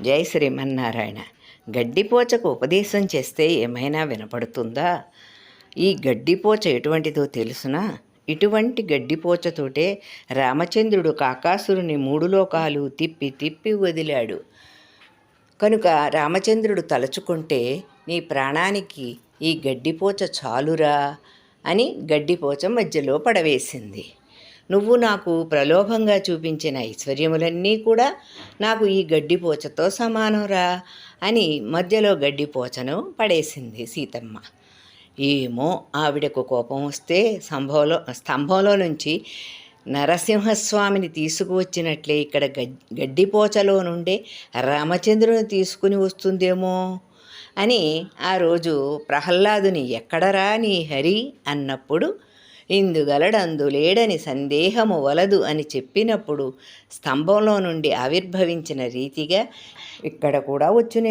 జై శ్రీమన్నారాయణ. గడ్డిపోచకు ఉపదేశం చేస్తే ఏమైనా వినపడుతుందా? ఈ గడ్డిపోచ ఎటువంటిదో తెలుసునా? ఇటువంటి గడ్డిపోచతోటే రామచంద్రుడు కాకాసురుని మూడు లోకాలు తిప్పి తిప్పి వదిలాడు. కనుక రామచంద్రుడు తలుచుకుంటే నీ ప్రాణానికి ఈ గడ్డిపోచ చాలురా అని గడ్డిపోచ మధ్యలో పడవేసింది. నువ్వు నాకు ప్రలోభంగా చూపించిన ఐశ్వర్యములన్నీ కూడా నాకు ఈ గడ్డిపోచతో సమానంరా అని మధ్యలో గడ్డిపోచను పడేసింది సీతమ్మ. ఏమో ఆవిడకు కోపం వస్తే స్తంభంలో స్తంభంలో నుంచి నరసింహస్వామిని తీసుకువచ్చినట్లే ఇక్కడ గడ్ గడ్డిపోచలో నుండే రామచంద్రుని తీసుకుని వస్తుందేమో అని ఆ రోజు ప్రహ్లాదుని ఎక్కడరా నీ హరి అన్నప్పుడు ఇందుగలడందు లేడని సందేహము వలదు అని చెప్పినప్పుడు స్తంభంలో నుండి ఆవిర్భవించిన రీతిగా ఇక్కడ కూడా వచ్చునే